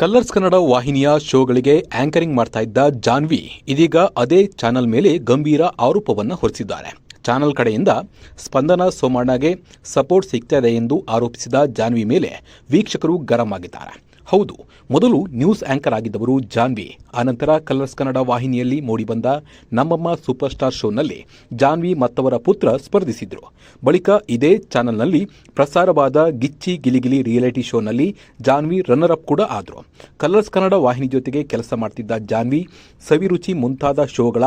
Colours Kannada ವಾಹಿನಿಯ ಶೋಗಳಿಗೆ anchoring ಮಾಡ್ತಾ ಇದ್ದ ಜಾನ್ವಿ ಇದೀಗ ಅದೇ ಚಾನೆಲ್ ಮೇಲೆ ಗಂಭೀರ ಆರೋಪವನ್ನು ಹೊರಿಸಿದ್ದಾರೆ. ಚಾನೆಲ್ ಕಡೆಯಿಂದ ಸ್ಪಂದನ ಸೋಮಣ್ಣಗೆ ಸಪೋರ್ಟ್ ಸಿಗ್ತಾ ಇದೆ ಎಂದು ಆರೋಪಿಸಿದ ಜಾನ್ವಿ ಮೇಲೆ ವೀಕ್ಷಕರು ಗರಂ ಆಗಿದ್ದಾರೆ. ಹೌದು, ಮೊದಲು ನ್ಯೂಸ್ ಆಂಕರ್ ಆಗಿದ್ದವರು ಜಾನ್ವಿ. ಆನಂತರ ಕಲರ್ಸ್ ಕನ್ನಡ ವಾಹಿನಿಯಲ್ಲಿ ಮೂಡಿಬಂದ ನಮ್ಮಮ್ಮ ಸೂಪರ್ ಸ್ಟಾರ್ ಶೋನಲ್ಲಿ ಜಾನ್ವಿ ಮತ್ತವರ ಪುತ್ರ ಸ್ಪರ್ಧಿಸಿದ್ರು. ಬಳಿಕ ಇದೇ ಚಾನೆಲ್ನಲ್ಲಿ ಪ್ರಸಾರವಾದ ಗಿಚ್ಚಿ ಗಿಲಿಗಿಲಿ ರಿಯಾಲಿಟಿ ಶೋನಲ್ಲಿ ಜಾನ್ವಿ ರನ್ನರ್ ಅಪ್ ಕೂಡ ಆದರು. ಕಲರ್ಸ್ ಕನ್ನಡ ವಾಹಿನಿ ಜೊತೆಗೆ ಕೆಲಸ ಮಾಡ್ತಿದ್ದ ಜಾನ್ವಿ ಸವಿರುಚಿ ಮುಂತಾದ ಶೋಗಳ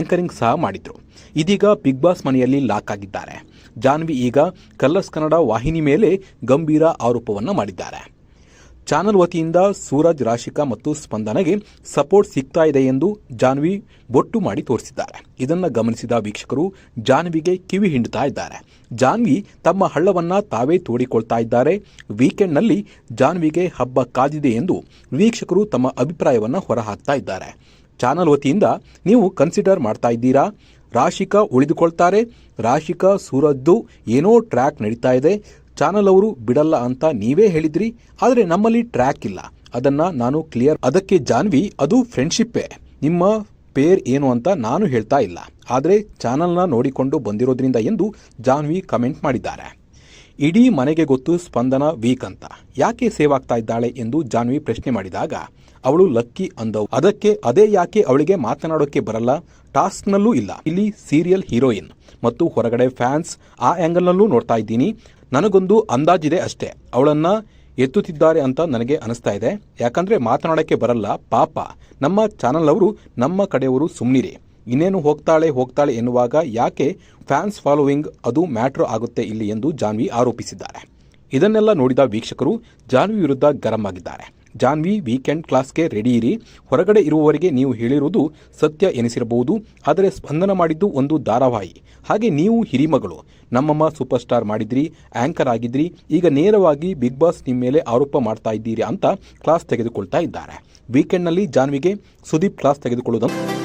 ಆಂಕರಿಂಗ್ ಸಹ ಮಾಡಿದ್ರು. ಇದೀಗ ಬಿಗ್ ಬಾಸ್ ಮನೆಯಲ್ಲಿ ಲಾಕ್ ಆಗಿದ್ದಾರೆ. ಜಾನ್ವಿ ಈಗ ಕಲರ್ಸ್ ಕನ್ನಡ ವಾಹಿನಿ ಮೇಲೆ ಗಂಭೀರ ಆರೋಪವನ್ನು ಮಾಡಿದ್ದಾರೆ. ಚಾನಲ್ ವತಿಯಿಂದ ಸೂರಜ್ ರಾಶಿಕಾ ಮತ್ತು ಸ್ಪಂದನಗೆ ಸಪೋರ್ಟ್ ಸಿಗ್ತಾ ಇದೆ ಎಂದು ಜಾನ್ವಿ ಬೊಟ್ಟು ಮಾಡಿ ತೋರಿಸಿದ್ದಾರೆ. ಇದನ್ನು ಗಮನಿಸಿದ ವೀಕ್ಷಕರು ಜಾನ್ವಿಗೆ ಕಿವಿ ಹಿಂಡುತ್ತಾ ಇದ್ದಾರೆ. ಜಾನ್ವಿ ತಮ್ಮ ಹಳ್ಳವನ್ನ ತಾವೇ ತೋಡಿಕೊಳ್ತಾ ಇದ್ದಾರೆ. ವೀಕೆಂಡ್ನಲ್ಲಿ ಜಾನ್ವಿಗೆ ಹಬ್ಬ ಕಾದಿದೆ ಎಂದು ವೀಕ್ಷಕರು ತಮ್ಮ ಅಭಿಪ್ರಾಯವನ್ನು ಹೊರಹಾಕ್ತಾ ಇದ್ದಾರೆ. ಚಾನಲ್ ವತಿಯಿಂದ ನೀವು ಕನ್ಸಿಡರ್ ಮಾಡ್ತಾ ಇದ್ದೀರಾ? ರಾಶಿಕಾ ಉಳಿದುಕೊಳ್ತಾರೆ. ರಾಶಿಕಾ ಸೂರಜ್ದು ಏನೋ ಟ್ರ್ಯಾಕ್ ನಡೀತಾ ಇದೆ. ಚಾನಲ್ ಅವರು ಬಿಡಲ್ಲ ಅಂತ ನೀವೇ ಹೇಳಿದ್ರಿ, ಆದರೆ ನಮ್ಮಲ್ಲಿ ಟ್ರ್ಯಾಕ್ ಇಲ್ಲ. ಅದನ್ನ ನಾನು ಕ್ಲಿಯರ್ ಅದಕ್ಕೆ ಜಾನ್ವಿ, ಅದು ಫ್ರೆಂಡ್ಶಿಪ್ಪೇ ನಿಮ್ಮ ಪೇರ್ ಏನು ಅಂತ ನಾನು ಹೇಳ್ತಾ ಇಲ್ಲ. ಆದರೆ ಚಾನಲ್ನ ನೋಡಿಕೊಂಡು ಬಂದಿರೋದ್ರಿಂದ ಎಂದು ಜಾನ್ವಿ ಕಮೆಂಟ್ ಮಾಡಿದ್ದಾರೆ. ಇಡೀ ಮನೆಗೆ ಗೊತ್ತು ಸ್ಪಂದನ ವೀಕ್ ಅಂತ. ಯಾಕೆ ಸೇವ್ ಆಗ್ತಾ ಇದ್ದಾಳೆ ಎಂದು ಜಾನ್ವಿ ಪ್ರಶ್ನೆ ಮಾಡಿದಾಗ, ಅವಳು ಲಕ್ಕಿ ಅಂದವು. ಅದಕ್ಕೆ ಅದೇ ಯಾಕೆ ಅವಳಿಗೆ ಮಾತನಾಡೋಕೆ ಬರಲ್ಲ? ಟಾಸ್ಕ್ನಲ್ಲೂ ಇಲ್ಲ. ಇಲ್ಲಿ ಸೀರಿಯಲ್ ಹೀರೋಯಿನ್ ಮತ್ತು ಹೊರಗಡೆ ಫ್ಯಾನ್ಸ್ ಆ ಆ್ಯಂಗಲ್ನಲ್ಲೂ ನೋಡ್ತಾ ಇದ್ದೀನಿ. ನನಗೊಂದು ಅಂದಾಜಿದೆ ಅಷ್ಟೇ. ಅವಳನ್ನ ಎತ್ತುತ್ತಿದ್ದಾರೆ ಅಂತ ನನಗೆ ಅನಿಸ್ತಾ ಇದೆ. ಯಾಕಂದ್ರೆ ಮಾತನಾಡೋಕ್ಕೆ ಬರಲ್ಲ. ಪಾಪ. ನಮ್ಮ ಚಾನಲ್ ಅವರು ನಮ್ಮ ಕಡೆಯವರು ಸುಮ್ಮನಿರಿ ಇನ್ನೇನು ಹೋಗ್ತಾಳೆ ಹೋಗ್ತಾಳೆ ಎನ್ನುವಾಗ ಯಾಕೆ ಫ್ಯಾನ್ಸ್ ಫಾಲೋವಿಂಗ್ ಅದು ಮ್ಯಾಟ್ರ್ ಆಗುತ್ತೆ ಇಲ್ಲಿ ಎಂದು ಜಾನ್ವಿ ಆರೋಪಿಸಿದ್ದಾರೆ. ಇದನ್ನೆಲ್ಲ ನೋಡಿದ ವೀಕ್ಷಕರು ಜಾನ್ವಿ ವಿರುದ್ಧ ಗರಂ ಆಗಿದ್ದಾರೆ. ಜಾನ್ವಿ ವೀಕೆಂಡ್ ಕ್ಲಾಸ್ಗೆ ರೆಡಿ ಇರಿ. ಹೊರಗಡೆ ಇರುವವರಿಗೆ ನೀವು ಹೇಳಿರುವುದು ಸತ್ಯ ಎನಿಸಿರಬಹುದು, ಆದರೆ ಸ್ಪಂದನ ಮಾಡಿದ್ದು ಒಂದು ಧಾರಾವಾಹಿ. ಹಾಗೆ ನೀವು ಹಿರಿಮಗಳು. ನಮ್ಮಮ್ಮ ಸೂಪರ್ ಸ್ಟಾರ್ ಮಾಡಿದ್ರಿ ಆಂಕರ್ ಆಗಿದ್ರಿ, ಈಗ ನೇರವಾಗಿ ಬಿಗ್ ಬಾಸ್ ನಿಮ್ಮ ಮೇಲೆ ಆರೋಪ ಮಾಡ್ತಾ ಇದ್ದೀರಿ ಅಂತ ಕ್ಲಾಸ್ ತೆಗೆದುಕೊಳ್ತಾ ಇದ್ದಾರೆ. ವೀಕೆಂಡ್ನಲ್ಲಿ ಜಾನ್ವಿಗೆ ಸುದೀಪ್ ಕ್ಲಾಸ್ ತೆಗೆದುಕೊಳ್ಳುವುದನ್ನು